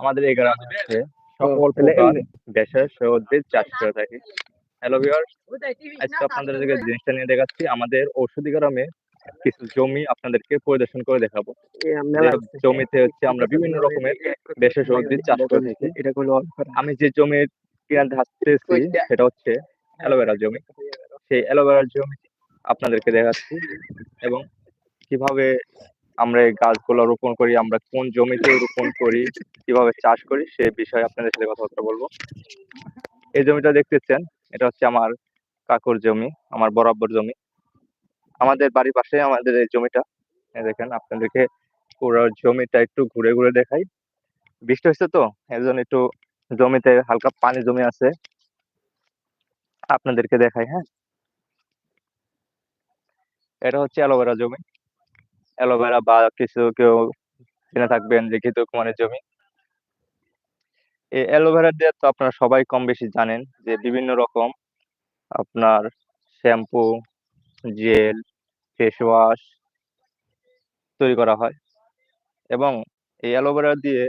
আমাদের এই গ্রামে হচ্ছে ও, সকল এই- ভেষজ চাষ করে থাকি। হ্যালো ভিউয়ার্স আজকে আপনাদেরকে জিনিসটা নিয়ে দেখাচ্ছি। আমাদের ঔষধি গ্রামে কিছু জমি আপনাদেরকে পরিদর্শন করে দেখাবো। জমিতে হচ্ছে আমরা বিভিন্ন রকমের ভেষজ উদ্ভিদ চাষ করে থাকি আমি যে জমির কিনা ধাচ্তেছি সেটা হচ্ছে অ্যালোভেরা জমি। সেই অ্যালোভেরার জমি আপনাদেরকে দেখাচ্ছি। এবং কীভাবে আমরা এই গাছগুলো রোপণ করি, আমরা কোন জমিতে রোপণ করি, কীভাবে চাষ করি, সে বিষয়ে আপনাদের সাথে কথাবার্তা বলব। এই জমিটা দেখতেছেন, এটা হচ্ছে আমার কাকুর জমি, আমার বরাবর জমি। আমাদের বাড়ির পাশে আমাদের এই জমিটা। দেখেন, আপনাদেরকে পুরো জমিটা একটু ঘুরে ঘুরে দেখাই। বৃষ্টি হয়েছে তো এই জন্য একটু জমিতে হালকা পানি জমে আছে। আপনাদেরকে দেখাই হ্যাঁ। এটা হচ্ছে অ্যালোভেরা জমি। অ্যালোভেরা বা কিছু কেউ জেনে থাকবেন যে ঘিতু কুমারের জমি। এই অ্যালোভেরা দিয়ে তো আপনারা সবাই কম বেশি জানেন যে বিভিন্ন রকম আপনার শ্যাম্পু, জেল, ফেস ওয়াশ তৈরি করা হয় এবং এই অ্যালোভেরা দিয়ে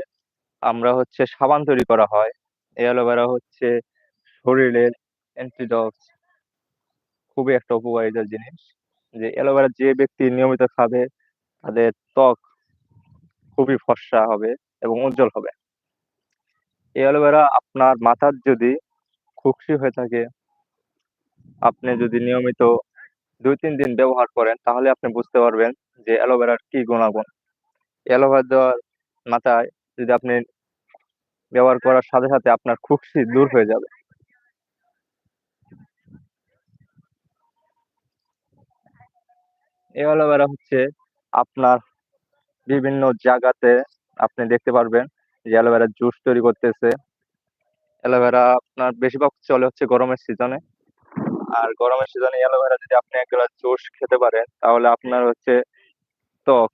আমরা হচ্ছে সাবান তৈরি করা হয়। এই অ্যালোভেরা হচ্ছে শরীরের অ্যান্টিডক্স খুবই একটা উপকারিতার জিনিস। যে অ্যালোভেরা যে ব্যক্তি নিয়মিত খাবে তাদের ত্বক খুবই ফর্সা হবে এবং উজ্জ্বল হবে। এই অ্যালোভেরা আপনার মাথার যদি খুকসি হয়ে থাকে, আপনি যদি নিয়মিত দুই তিন দিন ব্যবহার করেন, তাহলে আপনি বুঝতে পারবেন যে অ্যালোভেরার কি গুণাগুণ। অ্যালোভেরা দেওয়ার মাথায় যদি আপনি ব্যবহার করার সাথে সাথে আপনার খুকসি দূর হয়ে যাবে। এই অ্যালোভেরা হচ্ছে আপনার বিভিন্ন জায়গাতে আপনি দেখতে পারবেন যে অ্যালোভেরা জুস তৈরি করতেছে। অ্যালোভেরা আপনার বেশিরভাগ চলে হচ্ছে গরমের সিজনে আর গরমের সিজনে অ্যালোভেরা যদি আপনি এক গ্লাস জুস খেতে পারেন, তাহলে আপনার হচ্ছে ত্বক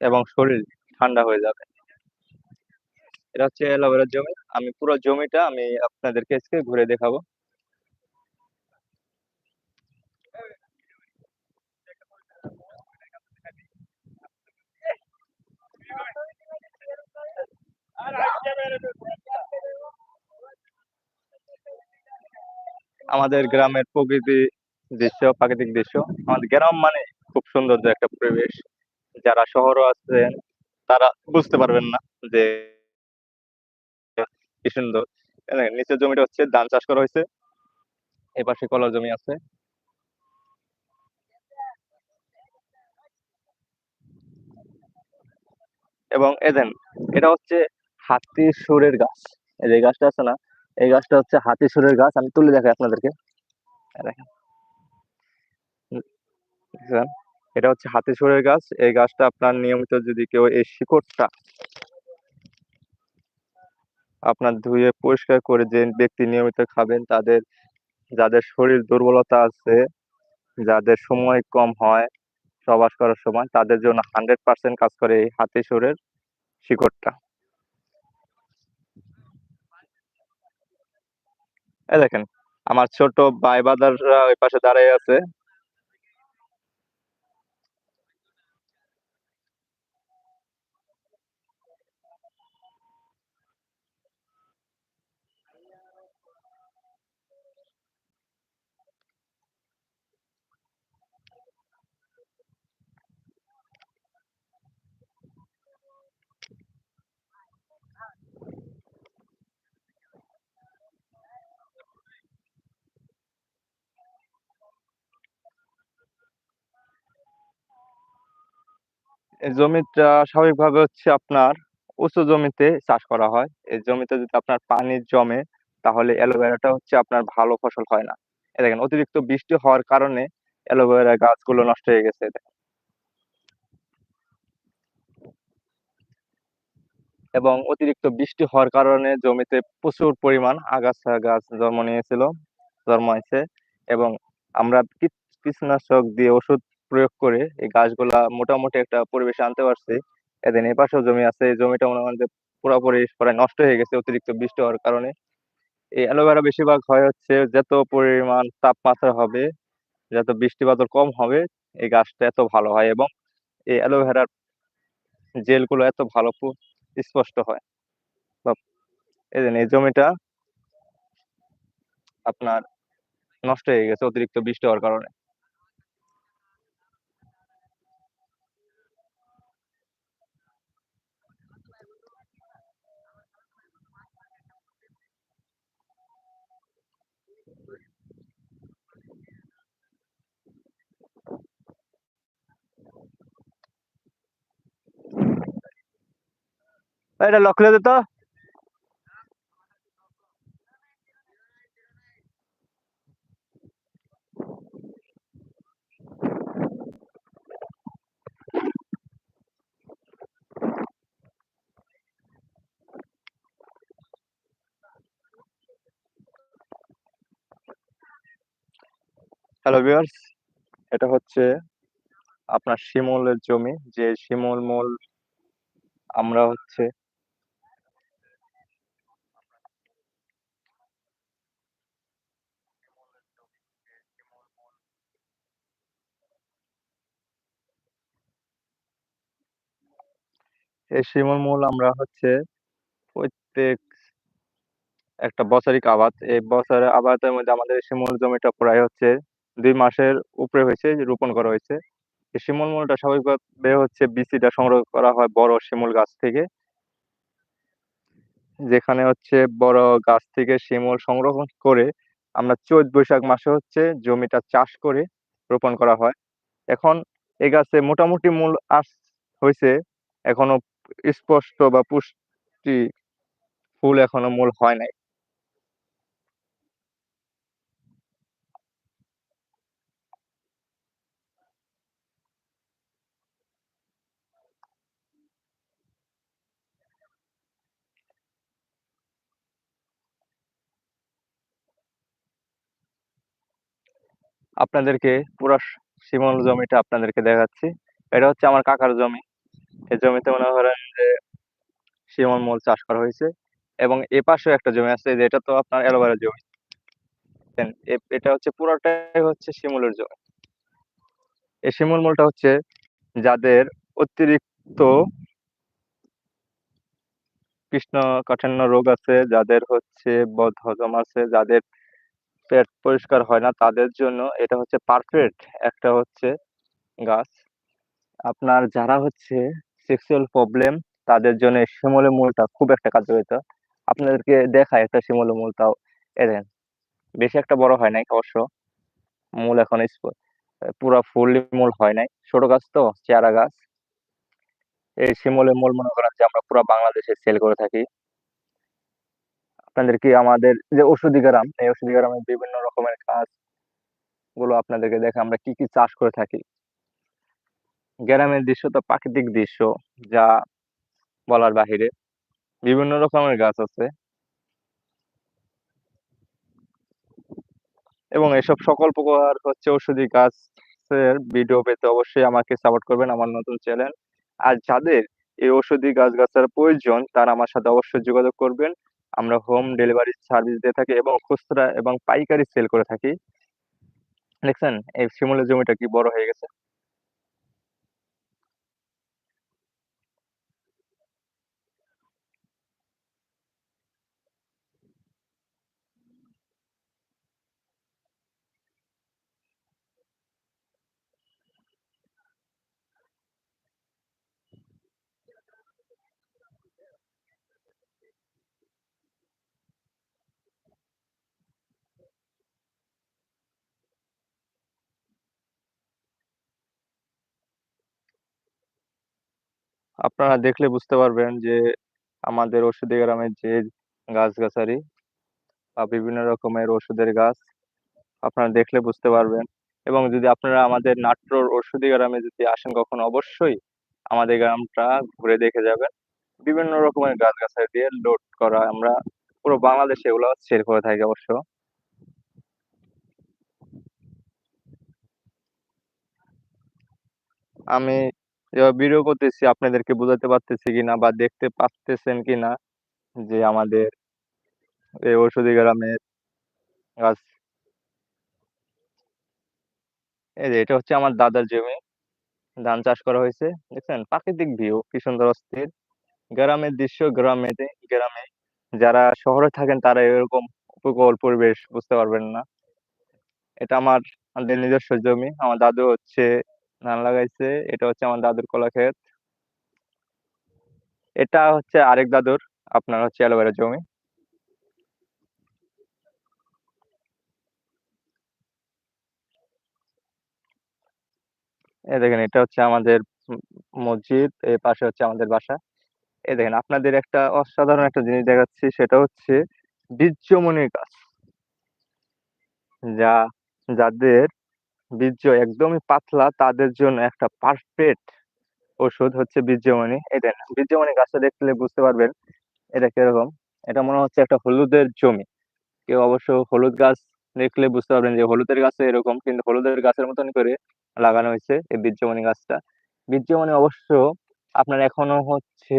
এবং শরীর ঠান্ডা হয়ে যাবে। এটা হচ্ছে অ্যালোভেরার জমি। আমি পুরো জমিটা আমি আপনাদেরকে আজকে ঘুরে দেখাবো। আমাদের গ্রামের প্রকৃতি দৃশ্য, প্রাকৃতিক দৃশ্য, আমাদের গ্রাম মানে খুব সুন্দর যে একটা পরিবেশ। যারা শহরও আছেন, তারা বুঝতে পারবেন না যে কি সুন্দর। নিচের জমিটা হচ্ছে ধান চাষ করা হয়েছে। এই পাশে কলার জমি আছে। এবং এদেন এটা হচ্ছে হাতি সুরের গাছ। এই গাছটা আছে না, এই গাছটা হচ্ছে হাতি সুরের গাছ। আমি তুলে দেখাই আপনাদেরকে। দেখেন। এটা হচ্ছে হাতি সুরের গাছ। এই গাছটা আপনার নিয়মিত যদি কেউ এই শিকড়টা আপনার ধুয়ে পরিষ্কার করে যে ব্যক্তি নিয়মিত খাবেন, তাদের, যাদের শরীর দুর্বলতা আছে, যাদের সময় কম হয় প্রবাস করার সময়, তাদের জন্য হান্ড্রেড পার্সেন্ট কাজ করে এই হাতি সুরের শিকড়টা। এই দেখেন আমার ছোট ভাই বাদাররা ওই পাশে দাঁড়ায় আছে। জমিটা স্বাভাবিকভাবে হচ্ছে আপনার উঁচু জমিতে চাষ করা হয়। এই জমিতে যদি আপনার পানি জমে, তাহলে অ্যালোভেরাটা হচ্ছে আপনার ভালো ফসল হয় না। দেখেন, অতিরিক্ত বৃষ্টি হওয়ার কারণে অ্যালোভেরা গাছগুলো নষ্ট হয়ে গেছে। এবং অতিরিক্ত বৃষ্টি হওয়ার কারণে জমিতে প্রচুর পরিমাণ আগাছা গাছ জন্ম নিয়েছিল, জন্মাইছে। এবং আমরা কীটনাশক দিয়ে ওষুধ প্রয়োগ করে এই গাছগুলা মোটামুটি একটা পরিবেশে আনতে পারছি। এদিন এই পাশেও জমি আছে, এই জমিটা মনে করেন যে পুরোপুরি প্রায় নষ্ট হয়ে গেছে, অতিরিক্ত বৃষ্টি হওয়ার কারণে। এই অ্যালোভেরা বেশিরভাগ হয় হচ্ছে যত পরিমাণ তাপমাত্রা হবে, যত বৃষ্টিপাত কম হবে, এই গাছটা এত ভালো হয় এবং এই অ্যালোভেরার জেলগুলো এত ভালো স্পষ্ট হয়। এই এই জমিটা আপনার নষ্ট হয়ে গেছে, অতিরিক্ত বৃষ্টি হওয়ার কারণে। এটা লক খুলে দে তো। হ্যালো ভিউয়ার্স এটা হচ্ছে আপনার শিমুলের জমি। যে শিমুল মূল আমরা হচ্ছে এই শিমুল মূল আমরা হচ্ছে প্রত্যেক একটা বছরিক আবাদ। এই বছরের আবাদের মধ্যে আমাদের শিমুল জমিটা প্রায় হচ্ছে দুই মাসের উপরে হয়েছে রোপণ করা হয়েছে। শিমুল মূলটা স্বাভাবিকভাবে হচ্ছে বিচিটা সংগ্রহ করা হয় বড় শিমুল গাছ থেকে। যেখানে হচ্ছে বড় গাছ থেকে শিমুল সংগ্রহ করে আমরা চৈত বৈশাখ মাসে হচ্ছে জমিটা চাষ করে রোপণ করা হয়। এখন এই গাছে মোটামুটি মূল আস হয়েছে, এখনও স্পষ্ট বা পুষ্টি ফুল এখনও মূল হয় নাই। আপনাদেরকে পুরো শিমল জমিটা আপনাদেরকে দেখাচ্ছি। এটা হচ্ছে আমার কাকার জমি। এই জমিতে মনে করেন যে শিমল মূল চাষ করা হয়েছে এবং এ পাশেও একটা জমি আছে যেটা তো আপনার অ্যালোভেরা জমি। এটা হচ্ছে পুরোটাই হচ্ছে শিমুলের জমি। এই শিমুল মূলটা হচ্ছে যাদের অতিরিক্ত কৃষ্ণকাঠিন্য রোগ আছে, যাদের হচ্ছে বদ হজম আছে, যাদের পেট পরিষ্কার হয় না, তাদের জন্য এটা হচ্ছে পারফেক্ট একটা হচ্ছে গাছ। আপনার যারা হচ্ছে সেক্সুয়াল প্রবলেম তাদের জন্য শিমলে মূলটা খুব একটা কার্যকারিতা। আপনাদেরকে দেখায় একটা শিমলে মূল তাও। এদেন বেশি একটা বড় হয় নাই অবশ্য। মূল এখন পুরো ফুল মূল হয় নাই। ছোট গাছ তো, চেয়ারা গাছ। এই শিমলের মূল মনে করেন যে আমরা পুরো বাংলাদেশে সেল করে থাকি। আপনাদেরকে আমাদের যে ওষুধি গ্রাম, এই ওষুধি গ্রামের বিভিন্ন রকমের কাজগুলো আপনাদেরকে দেখে আমরা কি কি চাষ করে থাকি? গ্রামের দৃশ্য তো প্রাকৃতিক দৃশ্য, যা বলার বাহিরে বিভিন্ন রকমের গাছ আছে। এবং এসব সকল প্রকার হচ্ছে ওষুধি গাছের ভিডিও পেতে অবশ্যই আমাকে সাপোর্ট করবেন আমার নতুন চ্যানেল আর যাদের এই ওষুধি গাছ গাছের প্রয়োজন, তারা আমার সাথে অবশ্যই যোগাযোগ করবেন। আমরা হোম ডেলিভারি সার্ভিস দিয়ে থাকি এবং খুচরা এবং পাইকারি সেল করে থাকি। দেখছেন? এই শিমুলের জমিটা কি বড় হয়ে গেছে। আপনারা দেখলে বুঝতে পারবেন যে আমাদের ওষুধি গ্রামের যে গাছগাছালি বা বিভিন্ন রকমের ওষুধের গাছ, আপনারা দেখলে বুঝতে পারবেন। এবং যদি আপনারা আমাদের নাট্যর ওষুধি গ্রামে যদি আসেন কখনো, অবশ্যই আমাদের গ্রামটা ঘুরে দেখে যাবেন। বিভিন্ন রকমের গাছ গাছগাছালি দিয়ে লোড করা আমরা পুরো বাংলাদেশে এগুলো সেল করে থাকি অবশ্য। আমি ভিডিও করতেছি, আপনাদেরকে বোঝাতে পারতেছি কিনা বা দেখতে পাচ্তেছেন কিনা যে আমাদের এই ওষুধি গ্রামের গাছ এই যে, এটা হচ্ছে আমার দাদার জমি ধান চাষ করা হয়েছে, দেখছেন প্রাকৃতিক ভিউ, কি সুন্দর অস্থির গ্রামের দৃশ্য, গ্রামে গ্রামে যারা শহরে থাকেন তারা এরকম উপকূল পরিবেশ বুঝতে পারবেন না। এটা আমার নিজস্ব জমি। আমার দাদু হচ্ছে ধান লাগাইছে। এটা হচ্ছে আমার দাদুর কলা ক্ষেত। এটা হচ্ছে আরেক দাদুর, আপনার হচ্ছে অ্যালোভেরা জমি। এ দেখেন এটা হচ্ছে আমাদের মসজিদ, এর পাশে হচ্ছে আমাদের বাসা। এ দেখেন আপনাদের একটা অসাধারণ একটা জিনিস দেখাচ্ছি সেটা হচ্ছে বীর্যমণি গাছ। যা যাদের বীর্য একদমই পাতলা, তাদের জন্য একটা পারফেক্ট ওষুধ হচ্ছে বীর্যমণি। দেন বীর্যমণি গাছটা দেখলে বুঝতে পারবেন এটা কীরকম। এটা মনে হচ্ছে একটা হলুদের জমি। কেউ অবশ্য হলুদ গাছ দেখলে বুঝতে পারবেন যে হলুদের গাছও এরকম, কিন্তু হলুদের গাছের মতন করে লাগানো হয়েছে এই বীর্যমণি গাছটা। বীর্যমণি অবশ্য আপনার এখনও হচ্ছে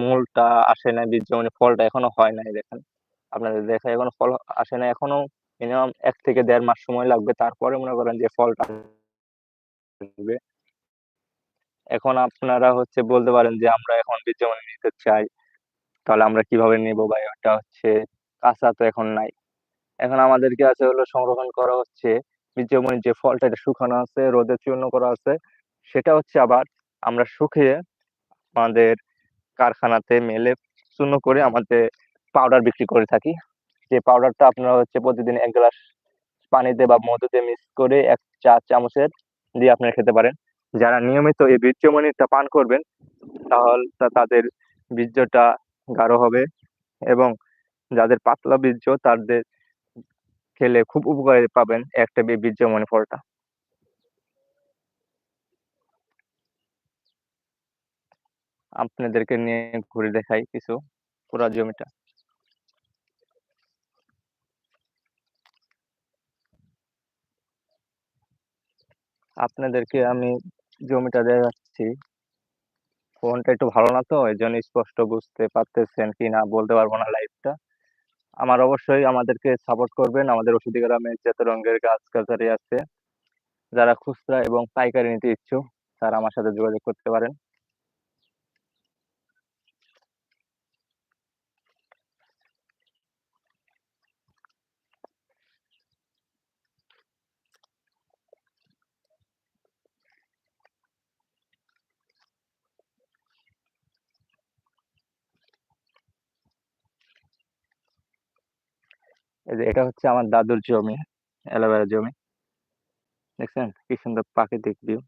মূলটা আসে না বীর্যমণি ফলটা এখনও হয় নাই দেখেন। আপনাদের দেখাই এখনও ফল আসে না এখনও মিনিমাম এক থেকে দেড় মাস সময় লাগবে। তারপরে মনে করেন যে ফলটা আসবে। এখন আপনারা হচ্ছে বলতে পারেন যে আমরা এখন বীর্যমণি নিতে চাই। তাহলে আমরা কীভাবে নিবো ভাই? ওটা হচ্ছে কাঁচা তো এখন নাই। এখন আমাদেরকে আছে হলো সংরক্ষণ করা হচ্ছে বীর্যমণির যে ফলটা এটা শুকানো আছে, রোদে চূর্ণ করা আছে। সেটা হচ্ছে আবার আমরা শুকিয়ে আমাদের কারখানাতে মেলে চূর্ণ করে আমাদের পাউডার বিক্রি করে থাকি। যে পাউডারটা আপনারা হচ্ছে প্রতিদিন এক গ্লাস পানিতে বা মধুতে মিক্স করে এক চা চামচের দিয়ে আপনারা খেতে পারেন। যারা নিয়মিত এই বীর্যমণিটা পান করবেন, তাহলে তাদের বীর্যটা গাঢ় হবে এবং যাদের পাতলা বীর্য তাদের খেলে খুব উপকারে পাবেন একটা বীর্যমণি ফলটা। আপনাদেরকে নিয়ে ঘুরে দেখাই কিছু পুরা জমিটা। আপনাদেরকে আমি জমিটা দেখাচ্ছি। ফোনটা একটু ভালো না তো এজন্য স্পষ্ট বুঝতে পারতেছেন কি না বলতে পারব না লাইভটা। আমার অবশ্যই আমাদেরকে সাপোর্ট করবেন। আমাদের ওষুধি গ্রামে যত রঙের গাছ গাছারি আছে। যারা খুচরা এবং পাইকারি নিতে ইচ্ছুক, তারা আমার সাথে যোগাযোগ করতে পারেন। এটা হচ্ছে আমার দাদুর জমি, অ্যালোভেরা জমি। দেখছেন? কি সুন্দর প্রাকৃতিক ভিউ।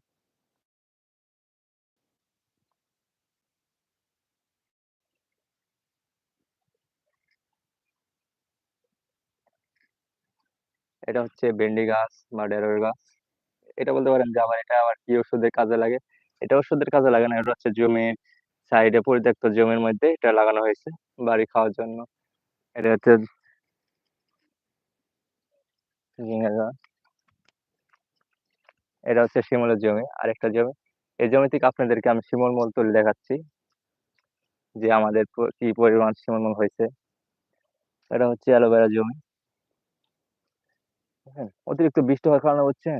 এটা হচ্ছে ভেন্ডি গাছ বা ঢেঁড়স গাছ। এটা বলতে পারেন যে আবার এটা আবার কি ওষুধের কাজে লাগে। এটা ওষুধের কাজে লাগে না। এটা হচ্ছে জমির সাইডে পরিত্যক্ত জমির মধ্যে এটা লাগানো হয়েছে বাড়ি খাওয়ার জন্য। এটা হচ্ছে এটা হচ্ছে শিমলের জমি, আরেকটা জমি। এই জমি থেকে আপনাদেরকে আমি শিমুল মূল তুলে দেখাচ্ছি। যে আমাদের কি পরিমাণ শিমুল মূল হইছে। এটা হচ্ছে অ্যালোভেরা জমি। দেখেন? অতিরিক্ত বৃষ্টি হওয়ার কারণে বুঝছেন?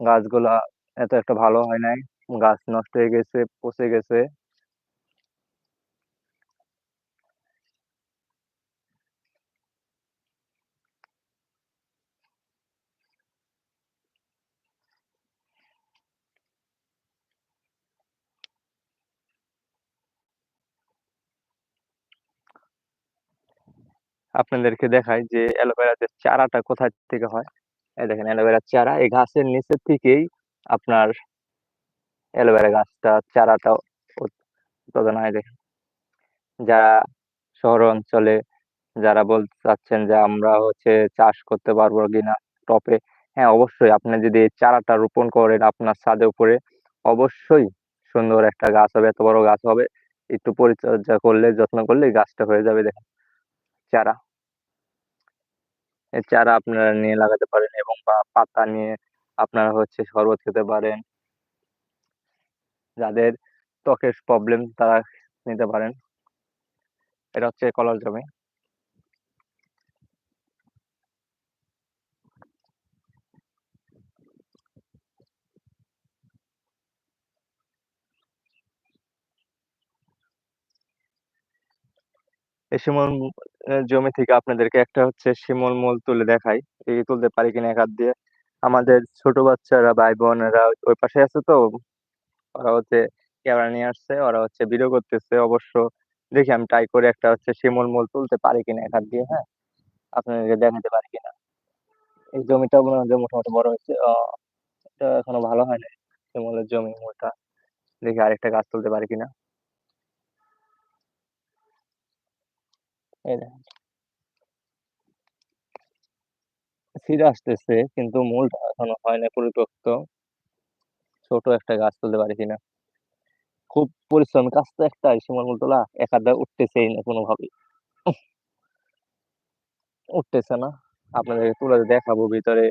গাছগুলা এত একটা ভালো হয় নাই। গাছ নষ্ট হয়ে গেছে, পচে গেছে। আপনাদেরকে দেখাই যে অ্যালোভেরাতে চারাটা কোথায় থেকে হয়। এই দেখেন অ্যালোভেরার চারা এই গাছের নিচের থেকেই আপনার অ্যালোভেরা গাছটা চারাটা উৎপাদন হয় দেখেন। যারা শহর অঞ্চলে যারা বলতে চাচ্ছেন যে আমরা হচ্ছে চাষ করতে পারব কিনা টবে। হ্যাঁ, অবশ্যই আপনি যদি এই চারাটা রোপণ করেন আপনার ছাদের উপরে অবশ্যই সুন্দর একটা গাছ হবে, এত বড় গাছ হবে। একটু পরিচর্যা করলে, যত্ন করলে গাছটা হয়ে যাবে দেখেন। চারা। এই চারা আপনারা নিয়ে লাগাতে পারেন এবং বা পাতা নিয়ে আপনারা হচ্ছে শরবত খেতে পারেন। যাদের ত্বকের প্রবলেম তারা নিতে পারেন। এটা হচ্ছে কলার জমি। এই শিমুল জমি থেকে আপনাদেরকে একটা হচ্ছে শিমুল মূল তুলে দেখাই। এই তুলতে পারি কিনা এক হাত দিয়ে। আমাদের ছোট বাচ্চারা ভাই বোনেরা ওই পাশে আছে তো। ওরা হচ্ছে ক্যামেরা নিয়ে আসছে, ওরা হচ্ছে ভিডিও করতেছে। অবশ্য দেখি আমি ট্রাই করে একটা হচ্ছে শিমুল মূল তুলতে পারি কিনা এক হাত দিয়ে হ্যাঁ? আপনাদেরকে দেখাতে পারি কিনা? এই জমিটা মনে হয় মোটামুটি বড় হয়েছে। এটা এখনও ভালো হয় না শিমুলের জমি মূলটা। দেখি আরেকটা গাছ তুলতে পারি কিনা। ছিঁড়ে আসতেছে, কিন্তু মূলটা এখনও হয় না পরিপক্ক ছোট একটা গাছ তুলতে পারি কিনা। খুব পরিশ্রম, কাজ তো একটা শিমুল মূল তোলা এক হাত উঠতেছেই না কোনোভাবেই। উঠতেছে না। আপনাদেরকে তুলে দেখাবো ভিতরে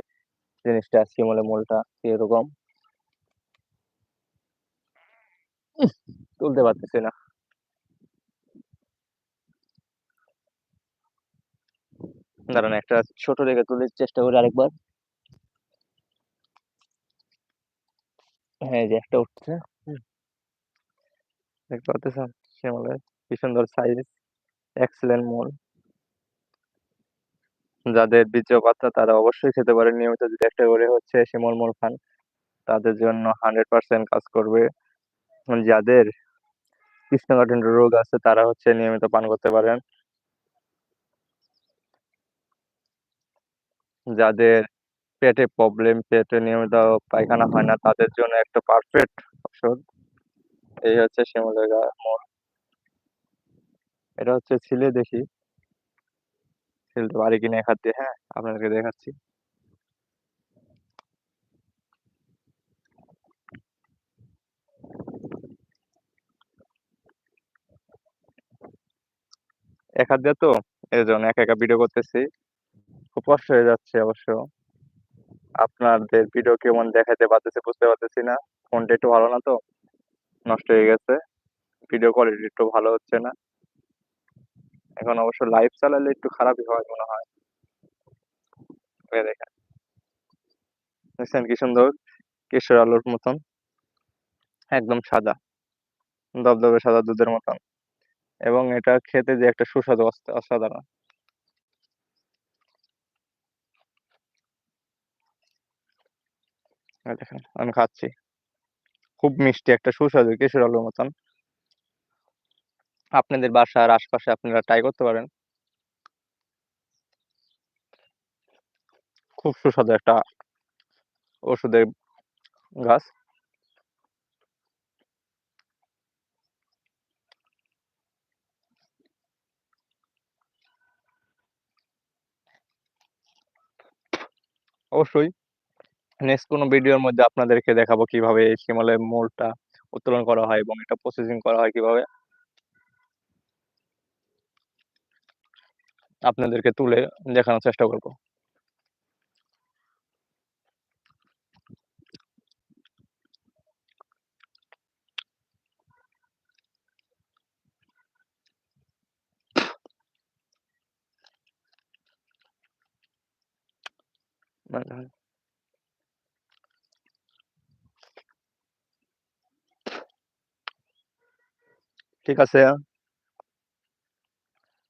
জিনিসটা, শিমুলের মূলটা, কীরকম। তুলতে পারতেছে না। দাঁড়ান একটা ছোট রেখে তুলে চেষ্টা করি আরেকবার। হ্যাঁ এই যে একটা উঠছে। দেখতে পাচ্ছেন শিমুলের কি সুন্দর সাইজ এক্সেলেন্ট মূল যাদের বীর্য পাতলা তারা অবশ্যই খেতে পারে। নিয়মিত যদি একটা করে হচ্ছে শিমুল মূল খান তাদের জন্য হান্ড্রেড পার্সেন্ট কাজ করবে। যাদের কৃষ্ণকাঠিন্য রোগ আছে তারা হচ্ছে নিয়মিত পান করতে পারেন। যাদের পেটে প্রবলেম পেটে নিয়মিত পায়খানা হয় না, তাদের জন্য একটা পারফেক্ট ওষুধ এই হচ্ছে শিমুলের মূল এটা হচ্ছে ছিলে দেখি। ছিলতে পারি কিনা এক হাত দিয়ে হ্যাঁ আপনাদেরকে দেখাচ্ছি। এক হাত তো? এই জন্য একা একা ভিডিও করতেছি। কষ্ট হয়ে যাচ্ছে অবশ্য। আপনাদের ভিডিও কেমন দেখাতে পারতেছে বুঝতে পারতেছি না। ফোনটা একটু ভালো না তো? নষ্ট হয়ে গেছে। ভিডিও কোয়ালিটি একটু ভালো হচ্ছে না। এখন অবশ্য লাইভ চালালে একটু খারাপই হয় মনে হয়। দেখেন। দেখছেন কি সুন্দর? কেশর আলুর মতন। একদম সাদা। দবদবে সাদা দুধের মতন। এবং এটা খেতে যে একটা সুস্বাদু অস- অসাধারণ। দেখেন, আমি খাচ্ছি। খুব মিষ্টি একটা সুস্বাদু কেশর আলুর মতন। আপনাদের বাসার আশপাশে আপনারা ট্রাই করতে পারেন। খুব সুস্বাদু একটা ওষুধের গাছ। অবশ্যই। নেক্সট কোনো ভিডিওর মধ্যে আপনাদেরকে দেখাবো কীভাবে এই শিমলের মূলটা উত্তোলন করা হয় এবং এটা প্রসেসিং করা হয় কীভাবে। আপনাদেরকে তুলে দেখানোর চেষ্টা করব। ঠিক আছে?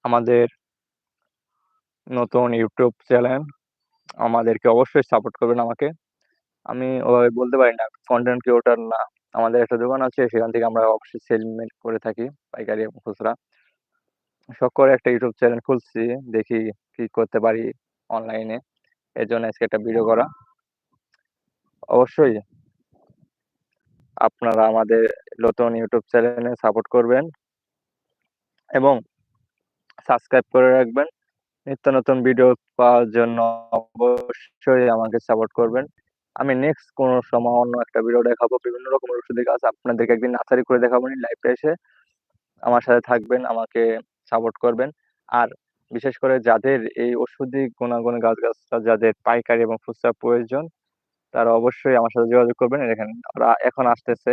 আমাদের নতুন ইউটিউব চ্যানেল আমাদেরকে অবশ্যই সাপোর্ট করবেন আমাকে। আমি ওভাবে বলতে পারি না কন্টেন্ট ক্রিয়েটর না। আমাদের একটা দোকান আছে, সেখান থেকে আমরা অবশ্যই সেলমেন্ট করে থাকি, পাইকারি এবং খুচরা। শখ করে একটা ইউটিউব চ্যানেল খুলছি, দেখি কি করতে পারি অনলাইনে এর জন্য আজকে একটা ভিডিও করা। অবশ্যই আপনারা আমাদের নতুন ইউটিউব চ্যানেলে সাপোর্ট করবেন এবং সাবস্ক্রাইব করে রাখবেন। নিত্য নতুন ভিডিও পাওয়ার জন্য অবশ্যই আমাকে সাপোর্ট করবেন। আমি নেক্সট কোনো সময় অন্য একটা ভিডিও দেখাবো। বিভিন্ন রকমের ওষুধের গাছ আপনাদেরকে একদিন নার্সারি করে দেখাবো লাইভে এসে আমার সাথে থাকবেন, আমাকে সাপোর্ট করবেন। আর বিশেষ করে যাদের এই ওষুধি গুণাগুণ গাছ গাছটা, যাদের পাইকারি এবং খুচরা প্রয়োজন তারা অবশ্যই আমার সাথে যোগাযোগ করবেন। এখানে ওরা এখন আসতেছে।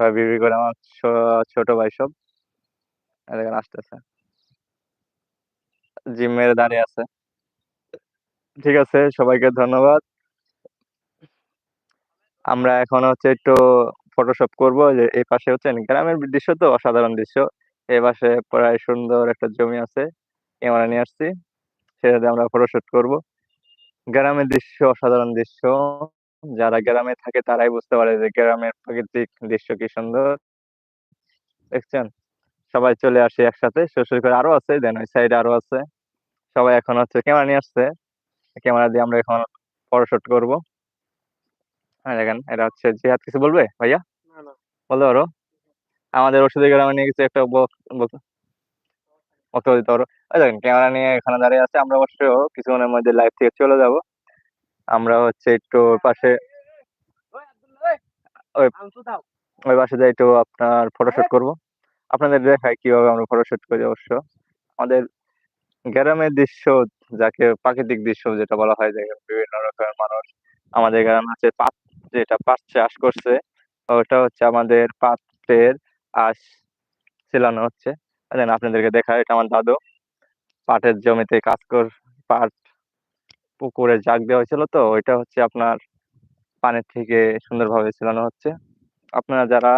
সবাই বিক্রি করে আমার ছোট ভাই সব। এই দেখেন আসতেছে। জিম মেরে দাঁড়িয়ে আছে। ঠিক আছে, সবাইকে ধন্যবাদ। আমরা এখন হচ্ছে একটু ফটোশপ করব। যে এই পাশে হচ্ছে গ্রামের দৃশ্য তো, অসাধারণ দৃশ্য। এই পাশে প্রায় সুন্দর একটা জমি আছে। ক্যামেরা নিয়ে আসছি। সেটাতে আমরা ফটোশুট করব। গ্রামের দৃশ্য অসাধারণ দৃশ্য। যারা গ্রামে থাকে তারাই বুঝতে পারে যে গ্রামের প্রাকৃতিক দৃশ্য কি সুন্দর। দেখছেন? সবাই চলে আসে একসাথে। শ্বশুর করে আরও আছে দেন ওই সাইডে আরও আছে। সবাই এখন হচ্ছে ক্যামেরা নিয়ে আসছে। ক্যামেরা দিয়ে আমরা এখন ফটোশুট করব। হ্যাঁ দেখেন এটা হচ্ছে জিহাদ কিছু বলবে ভাইয়া? বলতে পারো আমাদের ওষুধের গ্রামে নিয়ে গেছে একটা ওই দেখেন ক্যামেরা নিয়ে এখানে দাঁড়িয়ে আছে। আমরা অবশ্য কিছুক্ষণের মধ্যে লাইভ থেকে চলে যাব। আমরা হচ্ছে একটু পাশে ওই পাশে যাই একটু আপনার ফটোশুট করব। আপনাদের দেখাই কীভাবে আমরা ফটোশুট করি অবশ্য। আমাদের গ্রামের দৃশ্য, যাকে প্রাকৃতিক দৃশ্য যেটা বলা হয় যে বিভিন্ন রকমের মানুষ। আমাদের গ্রামে আছে পাত যেটা পাট চাষ করছে। ওটা হচ্ছে আমাদের পাটের আঁশ ছিলানো হচ্ছে। দেন আপনাদেরকে দেখায়, এটা আমার দাদু। পাটের জমিতে কাজ কর পাট, পুকুরে জাগ দেওয়া হয়েছিল তো, ওইটা হচ্ছে আপনার পানির থেকে সুন্দরভাবে ছিলানো হচ্ছে। আপনারা যারা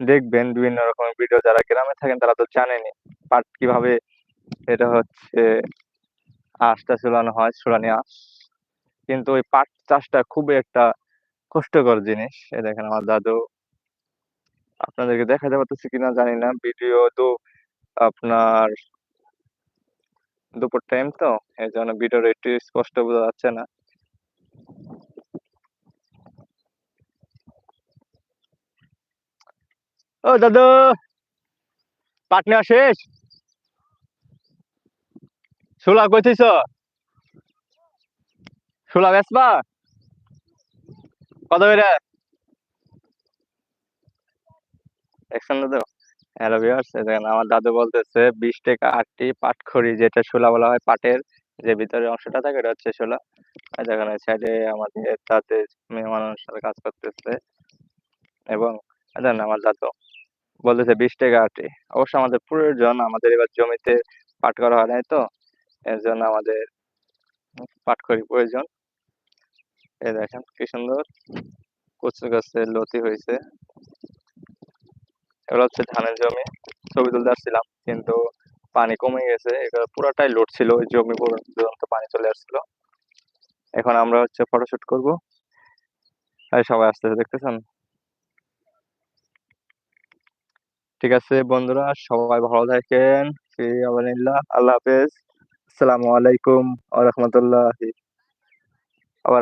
দেখবেন বিভিন্ন রকমের ভিডিও, যারা গ্রামে থাকেন তারা তো জানেনি পাট কীভাবে এটা হচ্ছে আঁশটা ঝুলানো হয়, ঝুলানি আঁশ। কিন্তু ওই পাট চাষটা খুবই একটা কষ্টকর জিনিস। এই দেখেন আমার দাদু। আপনাদেরকে দেখাতে পারতেছি কিনা জানি না। ভিডিও তো আপনার দুপুর টাইম তো এই জন্য ভিডিওর একটু স্পষ্ট বোঝা যাচ্ছে না। ও দাদু পাট নেওয়া শেষ শুলা কইছিস শুলা বেসবা কত করে? দেখছেন দাদু হ্যালো ভিউয়ার্স দেখেন আমার দাদু বলতেছে বিশ টাকা আটটি পাটখড়ি, যেটা শোলা বলা হয় পাটের যে ভিতরের অংশটা থাকে এটা হচ্ছে শোলা দেখেন সাইডে আমাদের তাতে মেয়ে মানুষরা কাজ করতেছে। এবং দেখেন আমার দাদু বলতেছে বিশ টাকা আটটি। অবশ্য আমাদের প্রয়োজন আমাদের এবার জমিতে পাট করা হয় নাই তো, এর জন্য আমাদের পাটখড়ি প্রয়োজন। এই দেখেন কি সুন্দর কচু গাছের লতি হয়েছে। এগুলো হচ্ছে ধানের জমি, ছবি তুলতে আসছিলাম, কিন্তু পানি কমে গেছে এটা পুরাটাই লোড ছিল, ওই জমি পর্যন্ত পানি চলে আসছিল। এখন আমরা হচ্ছে ফটোশুট করব। আর সবাই আসতেছে দেখতেছেন? ঠিক আছে বন্ধুরা, সবাই ভালো থাকেন আল্লাহ হাফেজ। আসসালামু আলাইকুম রাহমাতুল্লাহি ওয়া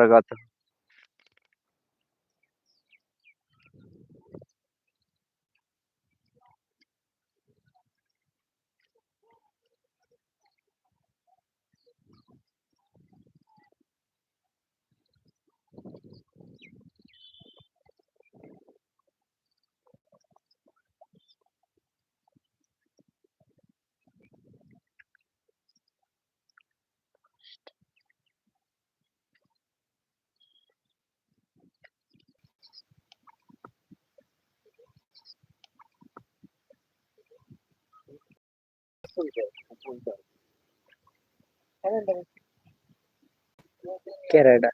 Canada.